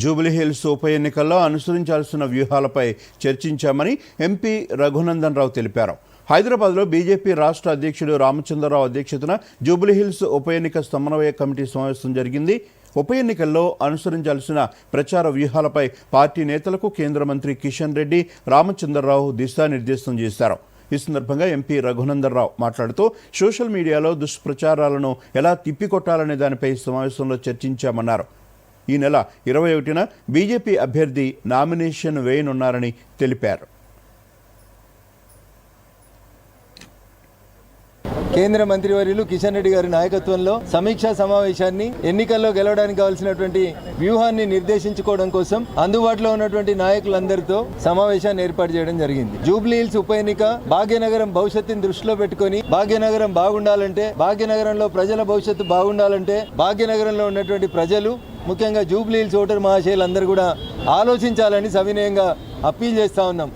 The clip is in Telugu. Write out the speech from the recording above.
జూబ్లీహిల్స్ ఉప ఎన్నికల్లో అనుసరించాల్సిన వ్యూహాలపై చర్చించామని ఎంపీ రఘునందన్ రావు తెలిపారు. హైదరాబాద్లో బీజేపీ రాష్ట్ర అధ్యక్షుడు రామచంద్రరావు అధ్యక్షతన జూబ్లీహిల్స్ ఉప ఎన్నిక సమన్వయ కమిటీ సమావేశం జరిగింది. ఉప ఎన్నికల్లో అనుసరించాల్సిన ప్రచార వ్యూహాలపై పార్టీ నేతలకు కేంద్ర మంత్రి కిషన్ రెడ్డి రామచంద్రరావు దిశానిర్దేశం చేశారు. ఈ సందర్భంగా ఎంపీ రఘునందన్ రావు మాట్లాడుతూ సోషల్ మీడియాలో దుష్ప్రచారాలను ఎలా తిప్పికొట్టాలనే దానిపై సమావేశంలో చర్చించామన్నారు. ఈ నెల ఇరవై ఒకటిన బీజేపీ అభ్యర్థి నామినేషన్ వేయనున్నారని తెలిపారు. కేంద్ర మంత్రివర్యులు కిషన్ రెడ్డి గారి నాయకత్వంలో సమీక్షా సమావేశాన్ని ఎన్నికల్లో గెలవడానికి కావాల్సినటువంటి వ్యూహాన్ని నిర్దేశించుకోవడం కోసం అందుబాటులో ఉన్నటువంటి నాయకులందరితో సమావేశాన్ని ఏర్పాటు చేయడం జరిగింది. జూబ్లీ హిల్స్ ఉప ఎన్నిక భాగ్యనగరం భవిష్యత్తుని దృష్టిలో పెట్టుకొని భాగ్యనగరం బాగుండాలంటే భాగ్యనగరంలో ప్రజల భవిష్యత్తు బాగుండాలంటే భాగ్యనగరంలో ఉన్నటువంటి ప్రజలు ముఖ్యంగా జూబ్లీ హిల్స్ ఓటర్ మహాశయులందరూ కూడా ఆలోచించాలని సవినయంగా అప్పీల్ చేస్తూ ఉన్నాం.